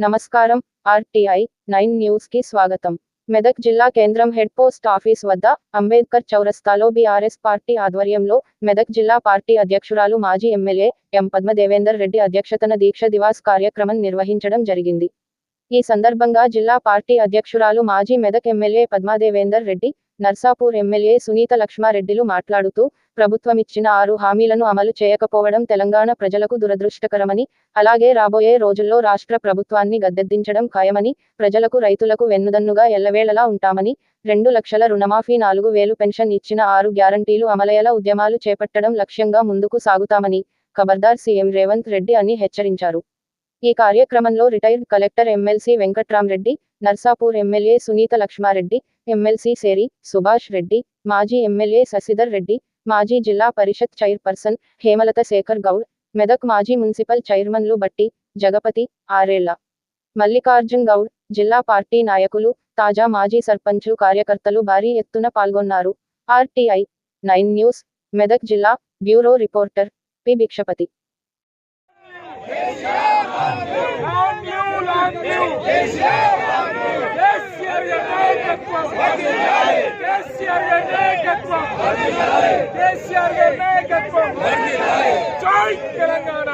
నమస్కారం RTI nine న్యూస్కి స్వాగతం. మెదక్ జిల్లా కేంద్రం హెడ్ పోస్ట్ ఆఫీస్ వద్ద అంబేద్కర్ చౌరస్తాలో బీఆర్ఎస్ పార్టీ ఆధ్వర్యంలో మెదక్ జిల్లా పార్టీ అధ్యక్షురాలు మాజీ ఎమ్మెల్యే ఎం పద్మదేవేందర్ రెడ్డి అధ్యక్షతన దీక్ష దివాస్ కార్యక్రమం నిర్వహించడం జరిగింది. ఈ సందర్భంగా జిల్లా పార్టీ అధ్యక్షురాలు మాజీ మెదక్ ఎమ్మెల్యే పద్మాదేవేందర్ రెడ్డి నర్సాపూర్ ఎమ్మెల్యే సునీత లక్ష్మారెడ్డిలు మాట్లాడుతూ ప్రభుత్వమిచ్చిన ఆరు హామీలను అమలు చేయకపోవడం తెలంగాణ ప్రజలకు దురదృష్టకరమని అలాగే రాబోయే రోజుల్లో రాష్ట్ర ప్రభుత్వాన్ని గద్దెద్దించడం ఖాయమని ప్రజలకు రైతులకు వెన్నుదన్నుగా ఎల్లవేళలా ఉంటామని రెండు లక్షల రుణమాఫీ నాలుగు వేలు పెన్షన్ ఇచ్చిన ఆరు గ్యారంటీలు అమలయ్యేలా ఉద్యమాలు చేపట్టడం లక్ష్యంగా ముందుకు సాగుతామని ఖబర్దార్ సీఎం రేవంత్ రెడ్డి అని హెచ్చరించారు. ఈ కార్యక్రమంలో retired collector MLC Venkatrama Reddy Narsapur MLA Sunitha Laxma Reddy MLC Seri Subhash Reddy మాజీ ఎమ్మెల్యే శశిధర్ రెడ్డి మాజీ జిల్లా పరిషత్ చైర్పర్సన్ హేమలత శేఖర్ గౌడ్ మెదక్ మాజీ మున్సిపల్ చైర్మన్లు బట్టి జగపతి ఆరేళ్ళ మల్లికార్జున్ గౌడ్ జిల్లా పార్టీ నాయకులు తాజా మాజీ సర్పంచు కార్యకర్తలు భారీ ఎత్తున పాల్గొన్నారు. ఆర్టీఐ నైన్ న్యూస్ మెదక్ జిల్లా bureau reporter P. Bhikshapathi. You, KCR నాయకత్వం నాయకత్వం జై తెలంగాణ!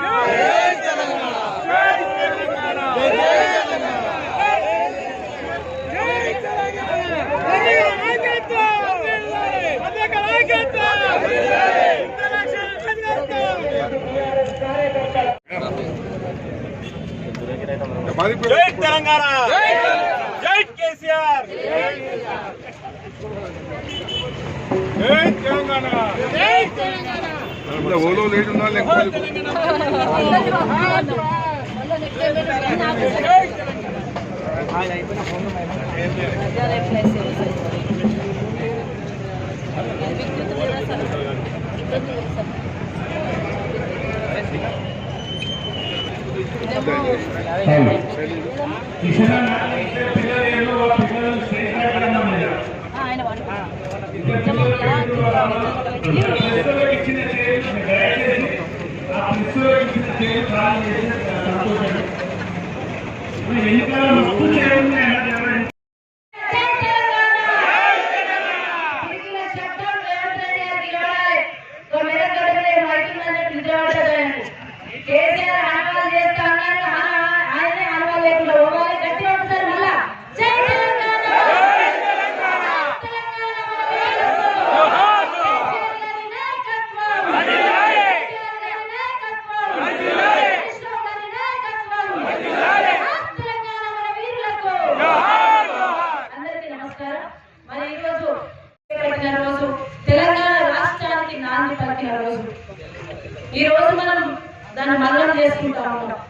జై తెలంగాణ. జై కేసీఆర్. జై తెలంగాణ. ఇంకా ఓలో లేట్ ఉన్నా లేకపోతే ఇచ్చిన శబ్దం రేవంత్ రెడ్డి గారికి ఇవ్వాలి. ఓ మెదక్ గడ్డపై మైకిల్ మంది నిద్రపడ్డదండి. కేసీఆర్ ఆనవాళ్ళు చేస్తా అన్నాడు. ఆన- ఆయనే ఆనవాళ్ళు లేకుండా పోవాలి. గట్టిగా ఒకసారి మళ్ళా. జై తెలంగాణ! తెలంగాణ మన వీరులకు! కేసీఆర్ గారి నాయకత్వం! కేసీఆర్ గారి నాయకత్వం! కృష్ణరావు గారి నాయకత్వం! తెలంగాణ మన వీరులకు! అందరికీ నమస్కారం మరి ఈ రోజు పెట్టిన రోజు తెలంగాణ రాష్ట్రానికి నాంది పలికిన రోజు. ఈ రోజు మనం దాన్ని మరణం చేసుకుంటా ఉన్నాం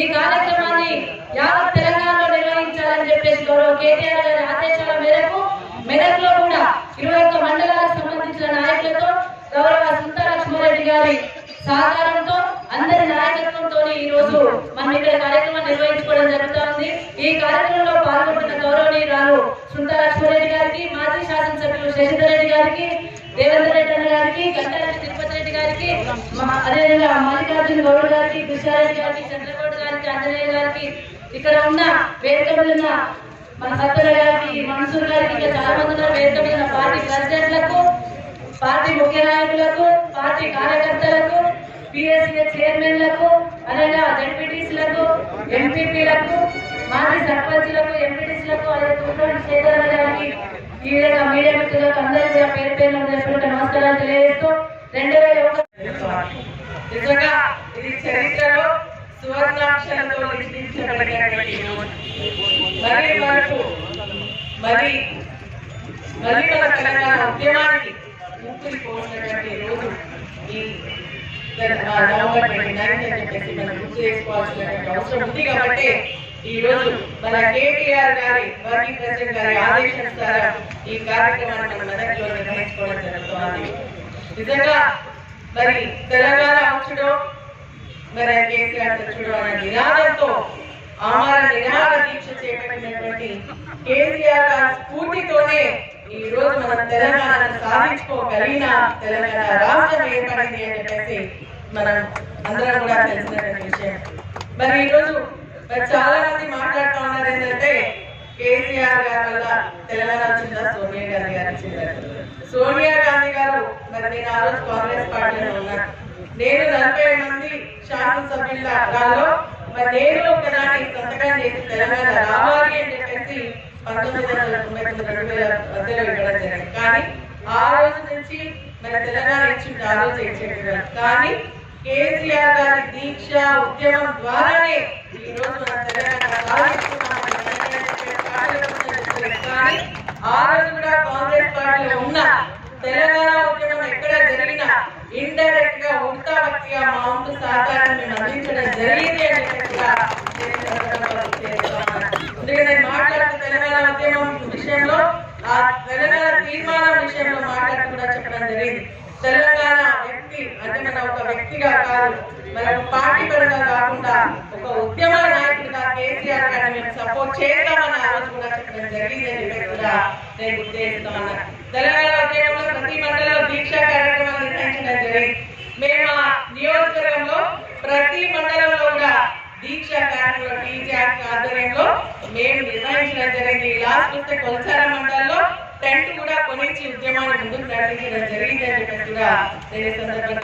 ఈ కార్యక్రమాన్ని యావత్ తెలంగాణలో నిర్వహించాలని చెప్పేసి గౌరవ కేటీఆర్ గారి ఆదేశాల మేరకు మెదక్లో కూడా ఇరవై ఒక్క మండలాలకు సంబంధించిన నాయకులతో గౌరవ సుంతరక్ష్మారెడ్డి గారి సహకారంతో అందరి నాయకత్వంతో ఈ రోజు మనం ఇక్కడ కార్యక్రమం నిర్వహించుకోవడం జరుగుతుంది. ఈ కార్యక్రమంలో గౌరవనీయురాలు సుంత లక్ష్మారెడ్డి గారికి మాజీ శాసనసభ్యులు శశిధర్ రెడ్డి గారికి దేవేందర్ రెడ్డి అన్న గారికి గంటారెడ్డి తిరుపతి రెడ్డి గారికి అదేవిధంగా మల్లికార్జున గౌడ్ గారికి కృష్ణారెడ్డి గారికి చంద్రగౌడ్ గారికి ఆంజనేయ గారికి ఇక్కడ ఉన్న వేదిక ఉన్న మన సత్తుల గారికి మన్సూర్ గారికి ఇంకా చాలా మంది ఉన్నారు. వేదిక మీద పార్టీ ప్రెసిడెంట్లకు పార్టీ ముఖ్య నాయకులకు పార్టీ కార్యకర్తలకు పిఎస్ఏ చైర్మన్లకు అనగా జడ్పీటీసీలకు ఎంపీపీలకు మాజీ సర్పంచ్లకు ఎంపీ అలాగే తూర్పు శ్రీధర్ గారికి మీడియా మిత్రులకు అందరికీ పేరు పేరు చేసుకుంటే నమస్కారాలు తెలియజేస్తూ రెండు వేల నిజంగా ఇది చరిత్రలో సువర్ణాక్షరంతో లిఖించబడినటువంటి మరి మనకు మరి మరి మన తెలంగాణ ఉద్యమానికి ఊపిరి పోసినటువంటి రోజు ఈ నవంబర్ ట్వంటీ నైన్త్ అని చెప్పేసి మనం గుర్తు చేసుకోవాల్సినటువంటి అవసరం ఉంది కాబట్టి ఈ రోజు మన కేటీఆర్ గారి వర్కింగ్ ప్రెసిడెంట్ గారి ఆదేశానుసారం ఈ కార్యక్రమాన్ని మన మెదక్లో నిర్వహించుకోవడం జరుగుతుంది. నిజంగా మరి తెలంగాణ వచ్చడం మరి కేసీఆర్ తెచ్చుడు అనే నినాదంతో ఆహార నినాద దీక్ష చేపట్టినటువంటి కేసీఆర్ గారి స్ఫూర్తితోనే ఈ రోజు మన తెలంగాణ సాధించుకోగలిగిన తెలంగాణ రాష్ట్రం ఏర్పడింది అని చెప్పేసి మనం అందరం కూడా తెలిసినటువంటి విషయం. మరి ఈరోజు మరి చాలా మంది మాట్లాడుతూ ఉన్నారు ఏంటంటే కేసీఆర్ గారి వల్ల తెలంగాణ వచ్చిందా? సోనియా గాంధీ గారు సోనియా గాంధీ గారు మరి నేను ఆ రోజు కాంగ్రెస్ పార్టీలో ఉన్నాను. నేను నలభై మంది శాసనసభ్యులలో మరి నేను ఒకదాన్ని సంతకం చేసి తెలంగాణ రావాలి అని చెప్పేసి పంతొమ్మిది వందల తొంభై తొమ్మిది రెండు వేల మధ్యలో ఇవ్వడం జరిగింది. కానీ ఆ రోజు నుంచి మరి తెలంగాణ ఇచ్చింది ఆ రోజు ఇచ్చేది. కానీ కేసీఆర్ గారి దీక్ష ఉద్యమం ద్వారానే ఈ రోజు మన తెలంగాణ సాధిస్తున్నాం కానీ ఆ రోజు కూడా కాంగ్రెస్ పార్టీలో ఉన్న తెలంగాణ ఉద్యమం ఎక్కడ జరిగినా ఇండైరెక్ట్గా ఉడతా భక్తిగా మా వంతు సహకారం మేము అందించడం జరిగింది అని చెప్పి కూడా నేను ఈ సందర్భంగా గుర్తు చేస్తున్నాను. అందుకే నేను మాట్లాడుతూ తెలంగాణ ఉద్యమం విషయంలో ఆ తెలంగాణ తీర్మానం విషయంలో మాట్లాడుతూ కూడా చెప్పడం జరిగింది తెలంగాణ వ్యక్తి అంటే మన ఒక వ్యక్తిగా కాదు మరి ఒక పార్టీ పరంగా కాకుండా ఒక ఉద్యమ నాయకుడిగా కేసీఆర్ గారిని మేము సపోర్ట్ చేద్దామని ఆ రోజు కూడా కూడా నేను గుర్తు చేస్తున్నాను తెలంగాణ ఉద్యమంలో ప్రతి మండలంలో దీక్ష కార్యక్రమాలు నిర్వహించడం జరిగింది మేము నియోజకవర్గంలో ప్రతి మండలంలో కూడా దీక్ష కార్యక్రమంలో టీజాక్ ఆధ్వర్యంలో మేము నిర్వహించడం జరిగింది లాస్ట్ వస్తే కొలసార మండలంలో టెంట్ కూడా కొనిచ్చి ఉద్యమాన్ని ముందుకు నడిపించడం జరిగింది అని చెప్పి కూడా నేను సందర్భంగా